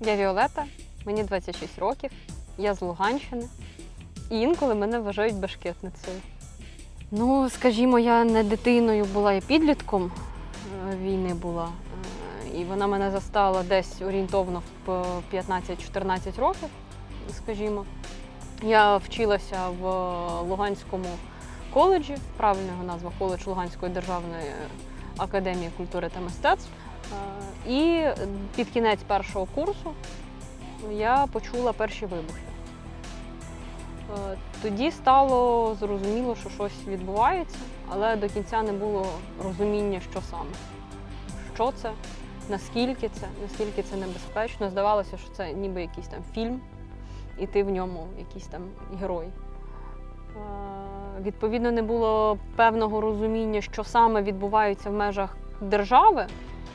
Я Віолета, мені 26 років, я з Луганщини. І інколи мене вважають башкетницею. Ну, скажімо, я не дитиною була, я підлітком е, війни була. Е, І вона мене застала десь орієнтовно в 15-14 років, скажімо. Я вчилася в Луганському коледжі, правильна його назва коледж Луганської державної академії культури та мистецтв. Е, І під кінець першого курсу я почула перші вибухи. Е, Тоді стало зрозуміло, що щось відбувається, але до кінця не було розуміння, що саме. Що це, наскільки це, наскільки це небезпечно. Здавалося, що це ніби якийсь там фільм, і ти в ньому якийсь там герой. Е, Відповідно, не було певного розуміння, що саме відбувається в межах держави,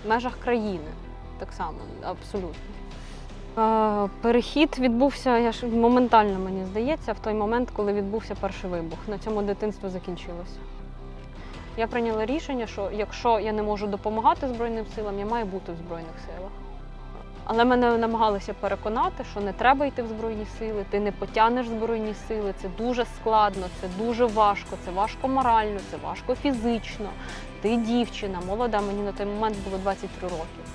в межах країни. Так само, абсолютно. Е, Перехід відбувся я ж моментально, мені здається, в той момент, коли відбувся перший вибух. На цьому дитинство закінчилося. Я прийняла рішення, що якщо я не можу допомагати Збройним силам, я маю бути в Збройних силах. Але мене намагалися переконати, що не треба йти в Збройні сили, ти не потягнеш Збройні сили, це дуже складно, це дуже важко, це важко морально, це важко фізично. Ти дівчина, молода, мені на той момент було 23 роки.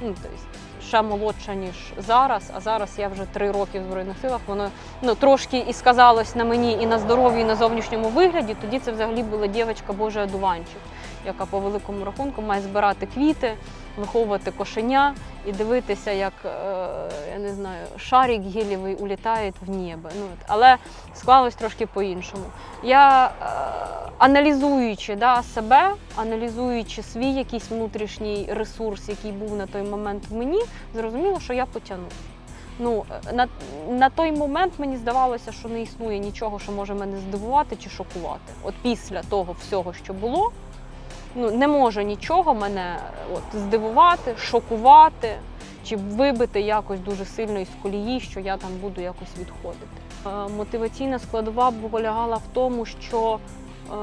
Ну, тобто, ще молодша, ніж зараз, а зараз я вже три роки в Збройних силах. Воно ну, трошки і сказалось на мені і на здоров'ї, і на зовнішньому вигляді. Тоді це взагалі була дівчинка Божий одуванчик, яка по великому рахунку має збирати квіти, виховувати кошеня і дивитися, як е, я не знаю, шарик гелєвий улітає в небо. Ну. Але склалось трошки по-іншому. Я е, аналізуючи да, себе, аналізуючи свій якийсь внутрішній ресурс, який був на той момент в мені, зрозуміла, що я потягну. Ну, е, на, на той момент мені здавалося, що не існує нічого, що може мене здивувати чи шокувати. От після того всього, що було, ну, не може нічого мене от, здивувати, шокувати чи вибити якось дуже сильно із колії, що я там буду якось відходити. Е, Мотиваційна складова полягала в тому, що е,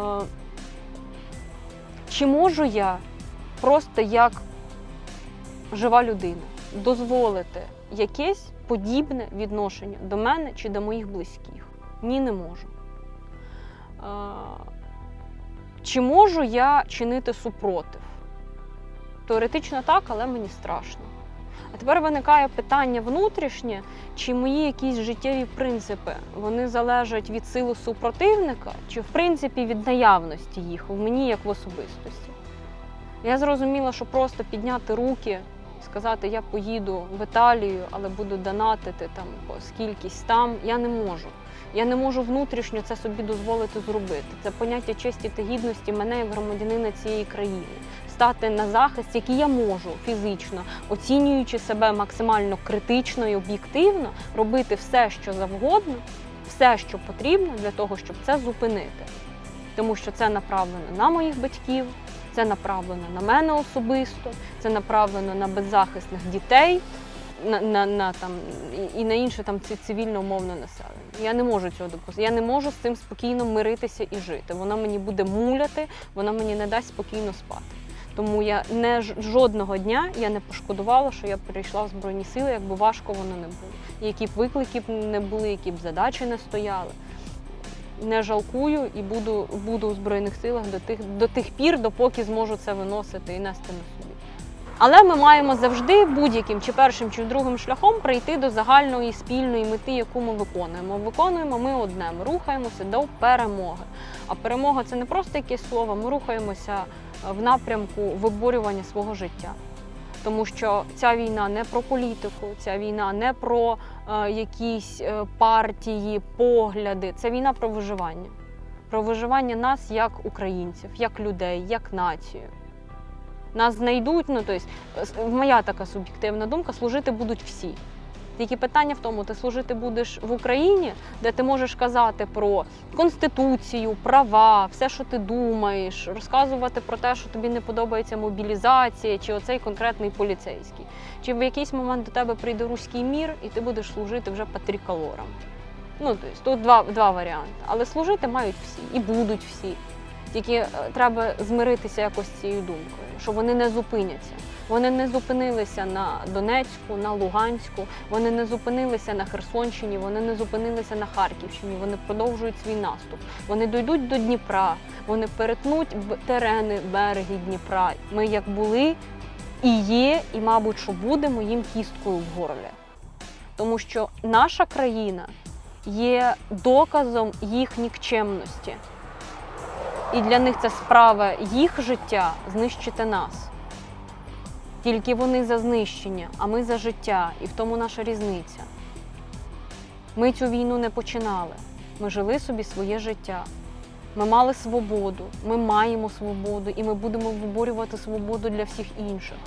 чи можу я просто як жива людина дозволити якесь подібне відношення до мене чи до моїх близьких? Ні, не можу. Е, Чи можу я чинити супротив? Теоретично так, але мені страшно. А тепер виникає питання внутрішнє, чи мої якісь життєві принципи вони залежать від сили супротивника, чи в принципі від наявності їх в мені як в особистості. Я зрозуміла, що просто підняти руки, сказати, я поїду в Італію, але буду донатити там скількись там, я не можу. Я не можу внутрішньо це собі дозволити зробити. Це поняття честі та гідності мене як громадянина цієї країни. Стати на захист, який я можу фізично, оцінюючи себе максимально критично і об'єктивно, робити все, що завгодно, все, що потрібно для того, щоб це зупинити. Тому що це направлено на моїх батьків, це направлено на мене особисто, це направлено на беззахисних дітей, на, на, на там і, на інше там ці- цивільно-умовне населення. Я не можу цього допустити. Я не можу з цим спокійно миритися і жити. Вона мені буде муляти, вона мені не дасть спокійно спати. Тому я не жодного дня я не пошкодувала, що я перейшла в збройні сили, якби важко воно не було. Які б виклики б не були, які б задачі не стояли. Не жалкую і буду, буду у збройних силах до тих до тих пір, допоки зможу це виносити і нести на собі. Але ми маємо завжди будь-яким чи першим, чи другим шляхом прийти до загальної спільної мети, яку ми виконуємо. Виконуємо ми одне, ми рухаємося до перемоги. А перемога це не просто якесь слово, ми рухаємося в напрямку виборювання свого життя. Тому що ця війна не про політику, ця війна не про е, якісь е, партії, погляди. Це війна про виживання. Про виживання нас як українців, як людей, як націю. Нас знайдуть, ну тобто, моя така суб'єктивна думка, служити будуть всі. Тільки питання в тому, ти служити будеш в Україні, де ти можеш казати про конституцію, права, все, що ти думаєш, розказувати про те, що тобі не подобається мобілізація, чи оцей конкретний поліцейський. Чи в якийсь момент до тебе прийде руський мір, і ти будеш служити вже патріколором. Ну, тобто, тут два, два варіанти. Але служити мають всі і будуть всі. Тільки е, треба змиритися якось з цією думкою, що вони не зупиняться. Вони не зупинилися на Донецьку, на Луганську, вони не зупинилися на Херсонщині, вони не зупинилися на Харківщині. Вони продовжують свій наступ. Вони дійдуть до Дніпра, вони перетнуть терени береги Дніпра. Ми як були і є, і, мабуть, що будемо їм кісткою в горлі. Тому що наша країна є доказом їх нікчемності. І для них це справа їх життя знищити нас. Тільки вони за знищення, а ми за життя, і в тому наша різниця. Ми цю війну не починали. Ми жили собі своє життя. Ми мали свободу, ми маємо свободу, і ми будемо виборювати свободу для всіх інших.